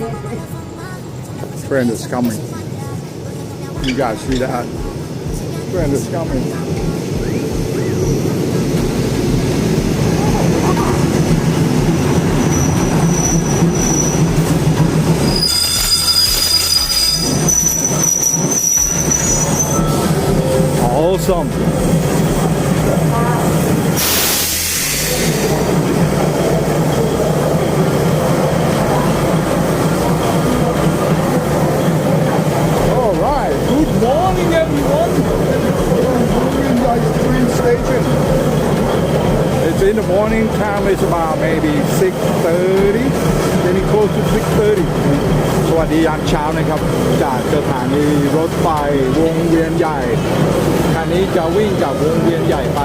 Friend is coming. You guys see that? Friend is coming. Awesome. In the morning. Time is about maybe 6:30. Getting close to 6:30. สวัสดียามเช้านะครับ จากสถานีรถไฟวงเวียนใหญ่คันนี้จะวิ่งจากวงเวียนใหญ่ไป